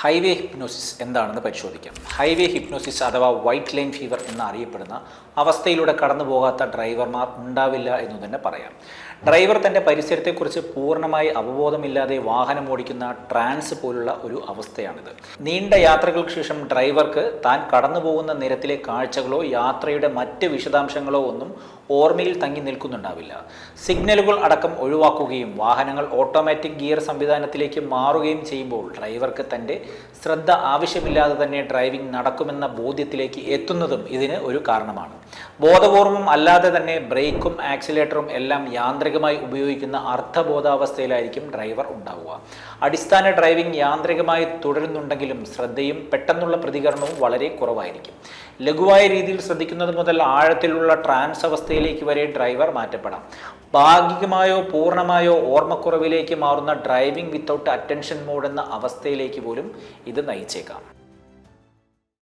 Highway hypnosis എന്താണെന്ന് പരിശോധിക്കാം. Highway hypnosis അഥവാ വൈറ്റ് ലൈൻ ഫീവർ എന്നറിയപ്പെടുന്ന അവസ്ഥയിലൂടെ കടന്നു പോകാത്ത ഡ്രൈവർമാർ ഉണ്ടാവില്ല എന്ന് തന്നെ പറയാം. ഡ്രൈവർ തന്റെ പരിസരത്തെക്കുറിച്ച് പൂർണമായി അവബോധമില്ലാതെ വാഹനം ഓടിക്കുന്ന ട്രാൻസ് പോലുള്ള ഒരു അവസ്ഥയാണിത്. നീണ്ട യാത്രകൾക്ക് ശേഷം ഡ്രൈവർക്ക് താൻ കടന്നു പോകുന്ന നിരത്തിലെ കാഴ്ചകളോ യാത്രയുടെ മറ്റ് വിശദാംശങ്ങളോ ഒന്നും ഓർമ്മയിൽ തങ്ങി നിൽക്കുന്നുണ്ടാവില്ല. സിഗ്നലുകൾ അടക്കം ഒഴിവാക്കുകയും വാഹനങ്ങൾ ഓട്ടോമാറ്റിക് ഗിയർ സംവിധാനത്തിലേക്ക് മാറുകയും ചെയ്യുമ്പോൾ ഡ്രൈവർക്ക് തന്റെ ശ്രദ്ധ ആവശ്യമില്ലാതെ തന്നെ ഡ്രൈവിംഗ് നടക്കുമെന്ന ബോധ്യത്തിലേക്ക് എത്തുന്നതും ഇതിന് ഒരു കാരണമാണ്. ബോധപൂർവം അല്ലാതെ തന്നെ ബ്രേക്കും ആക്സിലേറ്ററും എല്ലാം യാന്ത്രികമായി ഉപയോഗിക്കുന്ന അർത്ഥബോധാവസ്ഥയിലായിരിക്കും ഡ്രൈവർ ഉണ്ടാവുക. അടിസ്ഥാന ഡ്രൈവിംഗ് യാന്ത്രികമായി തുടരുന്നുണ്ടെങ്കിലും ശ്രദ്ധയും പെട്ടെന്നുള്ള പ്രതികരണവും വളരെ കുറവായിരിക്കും. ലഘുവായ രീതിയിൽ ശ്രദ്ധിക്കുന്നത് മുതൽ ആഴത്തിലുള്ള ട്രാൻസ് അവസ്ഥയിലേക്ക് വരെ ഡ്രൈവർ മാറ്റപ്പെടാം. ഭാഗികമായോ പൂർണമായോ ഓർമ്മക്കുറവിലേക്ക് മാറുന്ന ഡ്രൈവിംഗ് വിത്തൗട്ട് അറ്റൻഷൻ മോഡ് എന്ന അവസ്ഥയിലേക്ക് പോലും ഇത് നയിച്ചേക്കാം.